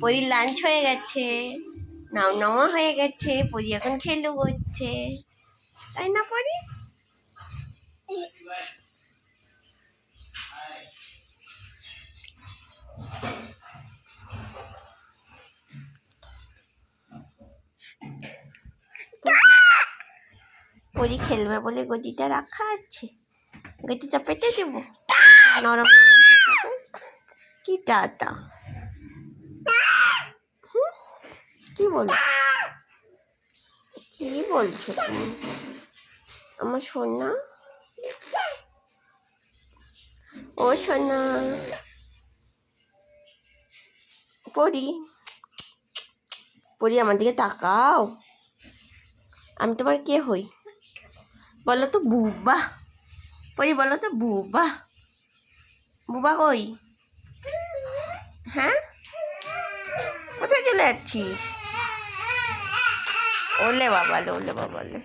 পরীর লাঞ্চ হয়ে গেছে, নাও নামা হয়ে গেছে, পরি এখন খেলু করছে। তাই না পরি? পরি খেলবে বলে গদিটা রাখা আছে। গদিটা পেটে দেবো? নরম নরম কি টাটা কি বল? কি বলছো তুমি? আমার সোনা? ও সোনা। পরি পরি আমার দিকে তাকাও। আমি তোমার কে হই? বলো তো বুবা। পরি বলো তো বুবা। বুবা কই? হ্যাঁ? কোথায় চলে যাচ্ছিস? ओले बाबा ले ओले बाबा ले